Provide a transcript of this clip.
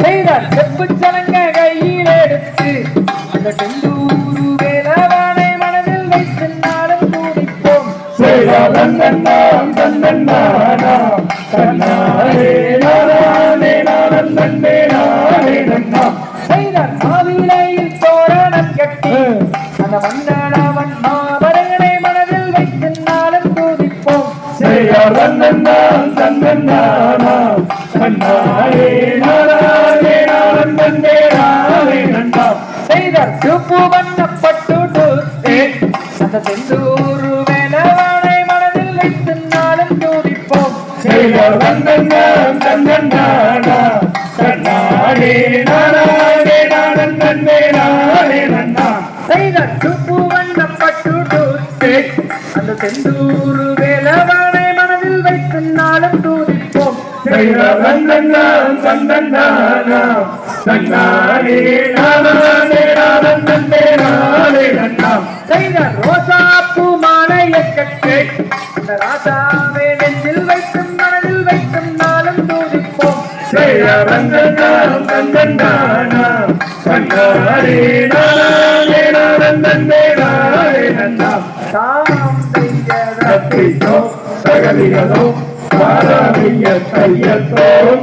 செய்தார். செப்பு சலங்க கையில் எடுத்து அந்த செந்தூரு வேலவானை மனதில் வைத்து நாளும் துடிப்போம் சேரா நன்னன்னாம் தன்னன்னானாம் தன்னானே நானே நானன் நன்னே நானே நன்னா செய்தார். மாவிலையில் தோரணம் கட்டி அந்த மன்னனவன் மாபரகனை மனதில் வைத்து நாளும் துடிப்போம் சேரா நன்னன்னாம் சுப்பு வண்ணப்பட்டு அந்த செந்தூரு வேலவானை மனதில் வைத்து நாளும் துடிப்போம் சேரா நன்னன்னாம் தன்னன்னானாம் தன்னானே நானே நானன் நன்னே நானே நன்னா செய்தார் சுப்பு அந்த செந்தூரு வேலவானை செய்தார் ரோசாப்பூ மாலையை கட்டி அந்த ராசாவை நெஞ்சில் வைத்தும் மனதில் வைத்தும் நாளும் துடிப்போம் சேரந்தன்னாம் தன்னன்னானாம் தன்னானே நானே நானன் நன்னே நன்னா தாம் செய்த சகலிகளோ பாராமிய கையத்தோம்